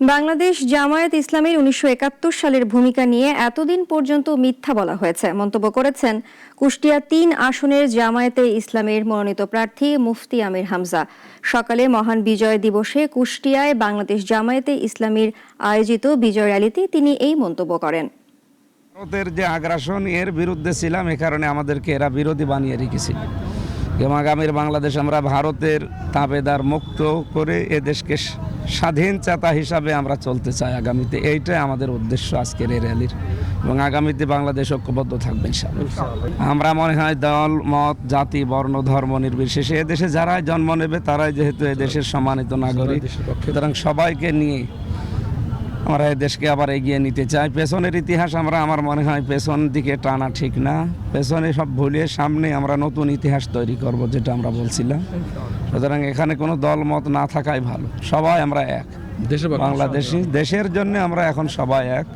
বাংলাদেশ জামায়াত ইসলামের উনিশশো একাত্তর সালের ভূমিকা নিয়ে এতদিন পর্যন্ত মিথ্যা বলা হয়েছে। মন্তব্য করেছেন কুষ্টিয়া তিন আসনের জামায়াতে ইসলামের মনোনীত প্রার্থী মুফতি আমির হামজা। সকালে মহান বিজয় দিবসে কুষ্টিয়ায় বাংলাদেশ জামায়াতে ইসলামীর আয়োজিত বিজয় র্যালিতে তিনি এই মন্তব্য করেন। ভারতের যে আগ্রাসন, এর বিরুদ্ধে ছিলাম, এ কারণে আমাদেরকে এরা বিরোধী বানিয়ে রেখেছিল। এবং আগামীর বাংলাদেশ আমরা ভারতের তাবেদার মুক্ত করে এ দেশকে স্বাধীন চাতা হিসাবে আমরা চলতে চাই আগামীতে। এইটাই আমাদের উদ্দেশ্য আজকের এই র্যালির। এবং আগামীতে বাংলাদেশ ঐক্যবদ্ধ থাকবে আমরা মনে হয় দল মত জাতি বর্ণ ধর্ম নির্বিশেষে এদেশে যারাই জন্ম নেবে তারাই যেহেতু এদেশের সম্মানিত নাগরিক সুতরাং সবাইকে নিয়ে আমরা দেশকে আবার এগিয়ে নিতে চাই। পেছনের ইতিহাস আমরা আমার মনে হয় পেছন দিকে টানা ঠিক না। পেছনে সব ভুলিয়ে সামনে আমরা নতুন ইতিহাস তৈরি করব যেটা আমরা বলছিলাম। সুতরাং এখানে কোনো দল মত না থাকাই ভালো। সবাই আমরা এক। দেশে বাংলাদেশি দেশের জন্য আমরা এখন সবাই এক।